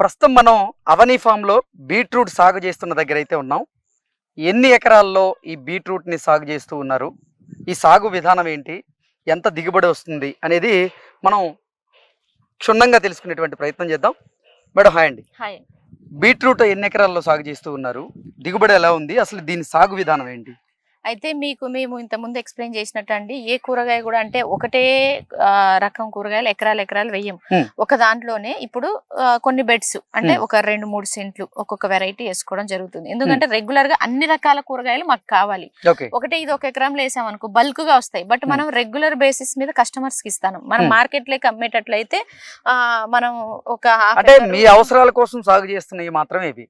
ప్రస్తుతం మనం అవనీ ఫామ్లో బీట్రూట్ సాగు చేస్తున్న దగ్గర అయితే ఉన్నాం. ఎన్ని ఎకరాల్లో ఈ బీట్రూట్ని సాగు చేస్తూ ఉన్నారు? ఈ సాగు విధానం ఏంటి? ఎంత దిగుబడి వస్తుంది అనేది మనం క్షుణ్ణంగా తెలుసుకునేటువంటి ప్రయత్నం చేద్దాం. మేడం హాయ్ అండి. హాయ్ బీట్రూట్ ఎన్ని ఎకరాల్లో సాగు చేస్తూ ఉన్నారు? దిగుబడి ఎలా ఉంది? అసలు దీని సాగు విధానం ఏంటి? అయితే మీకు మేము ఇంత ముందు ఎక్స్ప్లెయిన్ చేసినట్టు అండి ఏ కూరగాయ కూడా అంటే ఒకటే రకం కూరగాయలు ఎకరాలు ఎకరాలు వెయ్యం. ఒక దాంట్లోనే ఇప్పుడు కొన్ని బెడ్స్ అంటే. ఒక రెండు మూడు సెంట్లు ఒక్కొక్క వెరైటీ వేసుకోవడం జరుగుతుంది. ఎందుకంటే రెగ్యులర్గా అన్ని రకాల కూరగాయలు మాకు కావాలి. ఒకటే ఇది ఒక ఎకరంలో వేసాం అనుకో బల్క్గా వస్తాయి. బట్ మనం రెగ్యులర్ బేసిస్ మీద కస్టమర్స్కి ఇస్తాను. మనం. మార్కెట్లోకి అమ్మేటట్లయితే మనం ఒక అంటే మీ అవసరాల కోసం సాగు చేస్తున్నవి మాత్రమే ఇవి?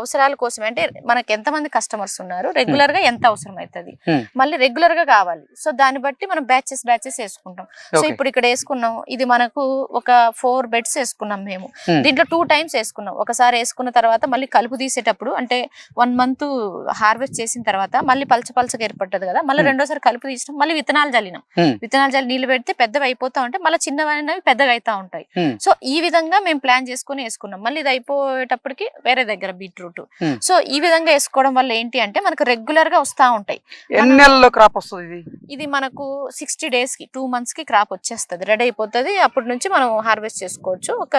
అవసరాల కోసమే. అంటే మనకి ఎంత మంది కస్టమర్స్ ఉన్నారు? రెగ్యులర్గా ఎంత అవసరం? అవుతుంది. మళ్ళీ రెగ్యులర్గా కావాలి సో దాన్ని బట్టి మనం బ్యాచెస్ బ్యాచెస్ వేసుకుంటాం సో ఇప్పుడు ఇక్కడ వేసుకున్నాం ఇది మనకు ఒక ఫోర్ బెడ్స్ వేసుకున్నాం మేము. దీంట్లో టూ టైమ్స్ వేసుకున్నాం ఒకసారి వేసుకున్న తర్వాత మళ్ళీ కలుపు తీసేటప్పుడు అంటే వన్ మంత్ హార్వెస్ట్ చేసిన తర్వాత మళ్ళీ పలచ పలచగా ఏర్పడ్డది కదా మళ్ళీ. రెండోసారి కలుపు తీసినాం మళ్ళీ విత్తనాలు చల్లినాం. విత్తనాలు చల్లి నీళ్ళు పెడితే పెద్దవి అయిపోతా ఉంటాయి మళ్ళీ చిన్నవైనవి పెద్దగా అవుతా ఉంటాయి. సో ఈ విధంగా మేము ప్లాన్ చేసుకుని వేసుకున్నాం మళ్ళీ ఇది అయిపోయేటప్పటికి వేరే దగ్గర బీట్రూట్. సో ఈ విధంగా వేసుకోవడం వల్ల ఏంటి అంటే మనకు రెగ్యులర్గా వస్తా ఉంటాయి ఎన్ని నెలల్లో క్రాప్ వస్తుంది ఇది? ఇది మనకు సిక్స్టీ డేస్కి టూ మంత్స్కి క్రాప్ వచ్చేస్తుంది. రెడీ అయిపోతుంది. అప్పటి నుంచి మనం హార్వెస్ట్ చేసుకోవచ్చు. ఒక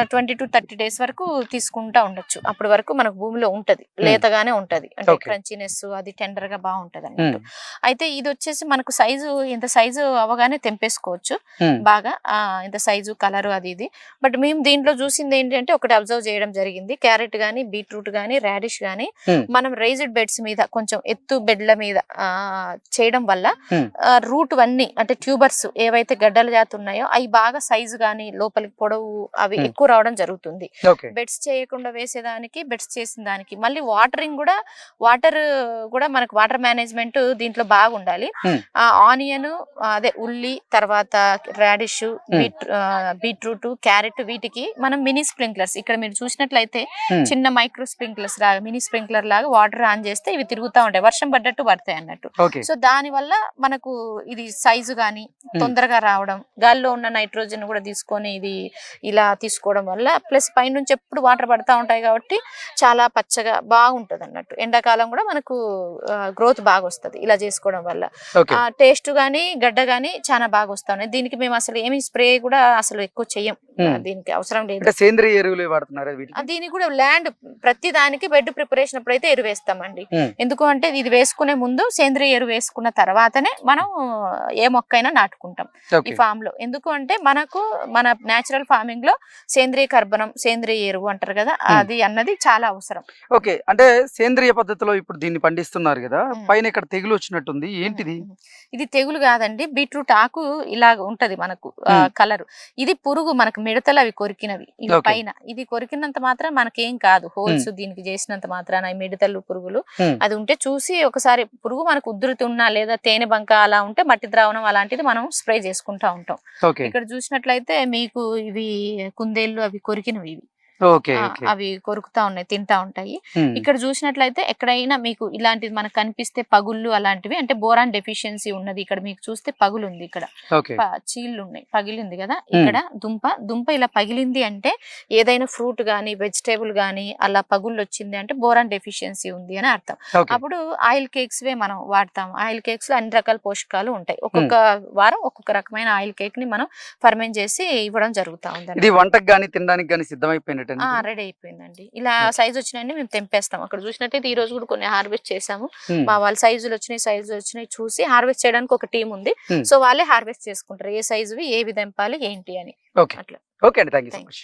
ట్వంటీ టు థర్టీ డేస్ వరకు తీసుకుంటా ఉండొచ్చు. అప్పటి వరకు మనకు భూమిలో ఉంటది. లేతగానే ఉంటది. అంటే. క్రంచినెస్ అది టెండర్గా బాగుంటది అన్నట్టు అయితే ఇది వచ్చేసి మనకు సైజు ఇంత సైజు అవగానే తెంపేసుకోవచ్చు. బాగా ఇంత సైజు కలర్ అది ఇది. బట్ మేము దీంట్లో చూసింది ఏంటంటే ఒకటి అబ్జర్వ్ చేయడం జరిగింది. క్యారెట్ గానీ బీట్రూట్ గానీ రాడిష్ గానీ. మనం రైజ్డ్ బెడ్స్ మీద కొంచెం ఎత్తు బెడ్ల మీద చేయడం వల్ల. రూట్ అన్ని అంటే ట్యూబర్స్ ఏవైతే గడ్డల జాతి ఉన్నాయో అవి బాగా సైజు గానీ లోపలికి పొడవు అవి. ఎక్కువ రావడం జరుగుతుంది బెడ్స్ చేయకుండా వేసేదానికి బెడ్స్ చేసిన దానికి మళ్ళీ వాటరింగ్ కూడా వాటర్ కూడా మనకు వాటర్ మేనేజ్మెంట్ దీంట్లో బాగుండాలి Hmm. ఆ ఆనియన్ అదే ఉల్లి తర్వాత రాడిష్ బీట్ బీట్రూట్ క్యారెట్ వీటికి మనం మినీ స్ప్రింక్లర్స్ ఇక్కడ మీరు చూసినట్లయితే. చిన్న మైక్రో స్ప్రింక్లర్స్ లాగా మినీ స్ప్రింక్లర్ లాగా వాటర్ ఆన్ చేస్తే ఇవి తిరుగుతూ ఉంటాయి వర్షం పడ్డట్టు పడతాయి అన్నట్టు. సో దాని వల్ల మనకు ఇది సైజు గాని తొందరగా రావడం గాల్లో ఉన్న నైట్రోజన్ కూడా తీసుకొని ఇది ఇలా తీసుకోవడం వల్ల ప్లస్ పైనుంచి ఎప్పుడు వాటర్ పడతా ఉంటాయి కాబట్టి చాలా పచ్చగా బాగుంటది అన్నట్టు. ఎండాకాలం కూడా మనకు గ్రోత్ బాగా వస్తది ఇలా చేసుకోవడం వల్ల. టేస్ట్ గానీ గడ్డ గానీ చాలా బాగా వస్తా ఉన్నాయి. దీనికి మేము అసలు ఏమి స్ప్రే కూడా అసలు ఎక్కువ చెయ్యం. దీనికి అవసరం లేదు. సేంద్రియ ఎరువులు వాడుతున్నారు దీనికి కూడా ల్యాండ్ ప్రతి దానికి బెడ్ ప్రిపరేషన్ అప్పుడు అయితే ఎరువు వేస్తామండి Hmm. ఎందుకు అంటే ఇది వేసుకునే ముందు సేంద్రియ ఎరువు వేసుకున్న తర్వాతనే మనం ఏ మొక్కైనా నాటుకుంటాం ఈ ఫామ్లో ఎందుకు అంటే మనకు మన నేచురల్ ఫార్మింగ్లో సేంద్రియ కర్బనం సేంద్రియ ఎరువు అంటారు కదా అది అన్నది చాలా అవసరం ఓకే అంటే సేంద్రియ పద్ధతిలో ఇప్పుడు దీన్ని పండిస్తున్నారు కదా. పైన ఇక్కడ తెగులు వచ్చినట్టుంది ఏంటిది. ఇది తెగులు కాదండి బీట్రూట్ ఆకు ఇలా ఉంటది మనకు. కలర్ ఇది పురుగు మనకు మిడతలు అవి కొరికినవి. పైన ఇది కొరికినంత మాత్రం మనకేం కాదు హోల్స్ దీనికి చేసినంత మాత్రాన మిడతలు పురుగులు. అది ఉంటే చూసి ఒకసారి పురుగు మనకు ఉధృతున్నా లేదా తేనె బంక అలా ఉంటే మట్టి ద్రావణం అలాంటిది మనం స్ప్రే చేసుకుంటా ఉంటాం. ఇక్కడ చూసినట్లయితే మీకు ఇవి కుందేళ్ళు అవి కొరికినవి ఇవి. అవి కొరుకుతా ఉన్నాయి తింటా ఉంటాయి. ఇక్కడ చూసినట్లయితే ఎక్కడైనా మీకు ఇలాంటిది మనకు కనిపిస్తే పగుళ్ళు అలాంటివి అంటే బోరాన్ డెఫిషియన్సీ ఉన్నది ఇక్కడ మీకు చూస్తే పగులు ఉంది ఇక్కడ చీళ్ళు ఉన్నాయి పగిలింది కదా ఇక్కడ దుంప. దుంప ఇలా పగిలింది అంటే ఏదైనా ఫ్రూట్ గానీ వెజిటేబుల్ గానీ అలా పగుళ్ళు వచ్చింది అంటే బోరాన్ డెఫిషియన్సీ ఉంది అని అర్థం. అప్పుడు ఆయిల్ కేక్స్ వే మనం వాడతాం. ఆయిల్ కేక్స్లో అన్ని రకాల పోషకాలు ఉంటాయి. ఒక్కొక్క వారం ఒక్కొక్క రకమైన ఆయిల్ కేక్ని మనం ఫర్మెంట్ చేసి ఇవ్వడం జరుగుతా ఉంది ఇది వంటకు గానీ తినడానికి గానీ సిద్ధమైపోయినట్టు రెడీ అయిపోయిందండి. ఇలా సైజ్ వచ్చినాయని మేము తెంపేస్తాం. అక్కడ చూసినట్టయితే ఈ రోజు కూడా కొన్ని హార్వెస్ట్ చేసాము. మా వాళ్ళ సైజులు వచ్చినాయి సైజులు వచ్చినాయి చూసి హార్వెస్ట్ చేయడానికి ఒక టీం ఉంది. సో వాళ్ళే హార్వెస్ట్ చేసుకుంటారు. ఏ సైజువి ఏ విధంపాలి ఏంటి అని. ఓకే. అట్లా. ఓకే అండి. Thank you so much.